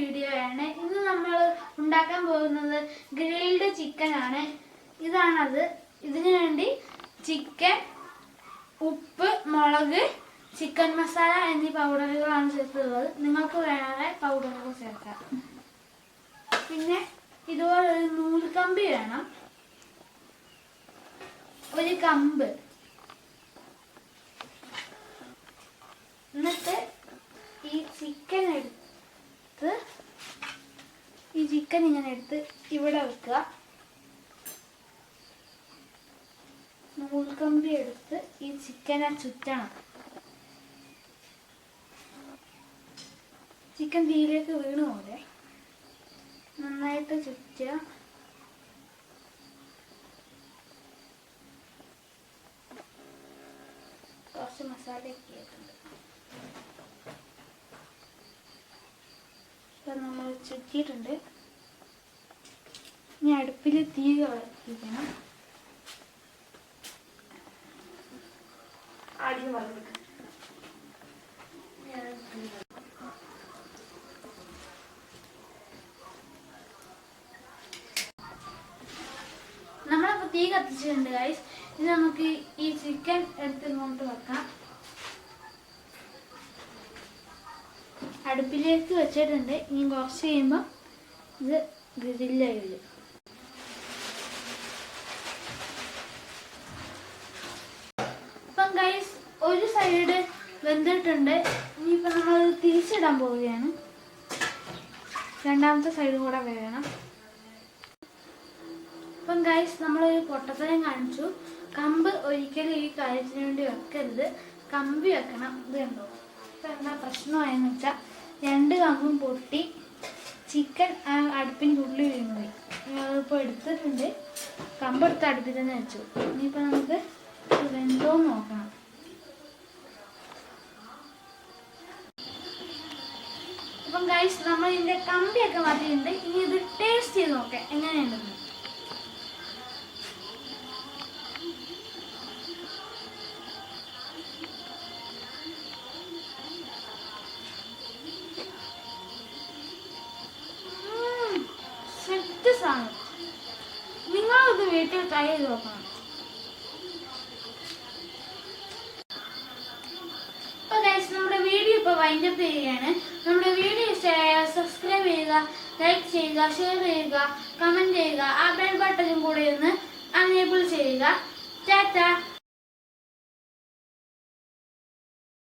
Video ആണ്. ഇന്ന് നമ്മൾ ഉണ്ടാക്കാൻ പോകുന്നത് ഗ്രിൽഡ് ചിക്കൻ ആണ്. ഇതാണത്. ഇതിനു വേണ്ടി ചിക്കൻ ഉപ്പ് മുളക് ചിക്കൻ മസാല എന്നീ പൗഡറുകളാണ് ചേർത്തുള്ളത് നിങ്ങൾക്ക് വേറെ പൗഡറുകൾ ചേർക്കാം. പിന്നെ ഇതുപോലെ ഒരു നൂൽക്കമ്പി വേണം. ഒരു കമ്പ്. എന്നിട്ട് ഈ ചിക്കൻ എടുത്ത് ഈ ചിക്കൻ ഇങ്ങനെ എടുത്ത് ഇവിടെ വെക്കുക. നൂൽക്കമ്പി എടുത്ത് ഈ ചിക്കനെ ചുറ്റണം. ചിക്കൻ തീയിലേക്ക് വീണു പോലെ നന്നായിട്ട് ചുറ്റുക. കുറച്ച് മസാലയൊക്കെ ആയിട്ടുണ്ട് ഇപ്പം നമ്മൾ ചുറ്റിയിട്ടുണ്ട്. ഇനി അടുപ്പിൽ തീ കത്തിക്കണം. ആദ്യം പറഞ്ഞു നമ്മളപ്പോൾ തീ കത്തിച്ചിട്ടുണ്ട് ഗൈസ് ഇനി നമുക്ക് ഈ ചിക്കൻ എടുത്ത് ഇങ്ങോട്ട് വെക്കാം. അടുപ്പിലേക്ക് വെച്ചിട്ടുണ്ട്. ഇനി കുറച്ച് കഴിയുമ്പോൾ ഇത് ഗ്രില്ലായി വരും ഇപ്പം ഗൈസ് ഒരു സൈഡ് വെന്തിട്ടുണ്ട്. ഇനിയിപ്പോൾ നമ്മൾ തിരിച്ചിടാൻ പോവുകയാണ്. രണ്ടാമത്തെ സൈഡും കൂടെ വേണം. അപ്പം ഗൈസ് നമ്മളൊരു പൊട്ടത്തരം കാണിച്ചു. കമ്പ് ഒരിക്കലും ഈ കാര്യത്തിന് വേണ്ടി വെക്കരുത്. കമ്പി വെക്കണം. ഇത് കണ്ടോ? ഇപ്പം എന്താ പ്രശ്നമായെന്ന് വെച്ചാൽ രണ്ട് കമ്പും പൊട്ടി ചിക്കൻ അടുപ്പിന്റെ ഉള്ളിൽ വീണുപോയി. ഇപ്പോൾ എടുത്തിട്ടുണ്ട്. കമ്പ് എടുത്ത് അടുപ്പിൽ തന്നെ വെച്ചു. ഇനിയിപ്പോൾ നമുക്ക് വെന്തോ നോക്കണം. അപ്പം ഗൈസ് നമ്മൾ ഇതിന്റെ കമ്പിയൊക്കെ മാറ്റിയിട്ടുണ്ട്. ഇനി ഇത് ടേസ്റ്റ് ചെയ്ത് നോക്കാം. എങ്ങനെയുണ്ടെന്ന്. സെറ്റ് വീട്ടിൽ ട്രൈ ചെയ്ത് നോക്കണം അപ്പോൾ ഗൈസ് നമ്മുടെ വീഡിയോ ഇപ്പോൾ വൈൻഡപ്പ് ചെയ്യുകയാണ്. നമ്മുടെ വീഡിയോ ഇഷ്ടമായ സബ്സ്ക്രൈബ് ചെയ്യുക ലൈക്ക് ചെയ്യുക ഷെയർ ചെയ്യുക കമന്റ് ചെയ്യുക ആ ബെൽ ബട്ടണും കൂടെ ഒന്ന് അനേബിൾ ചെയ്യുക. ടാറ്റ.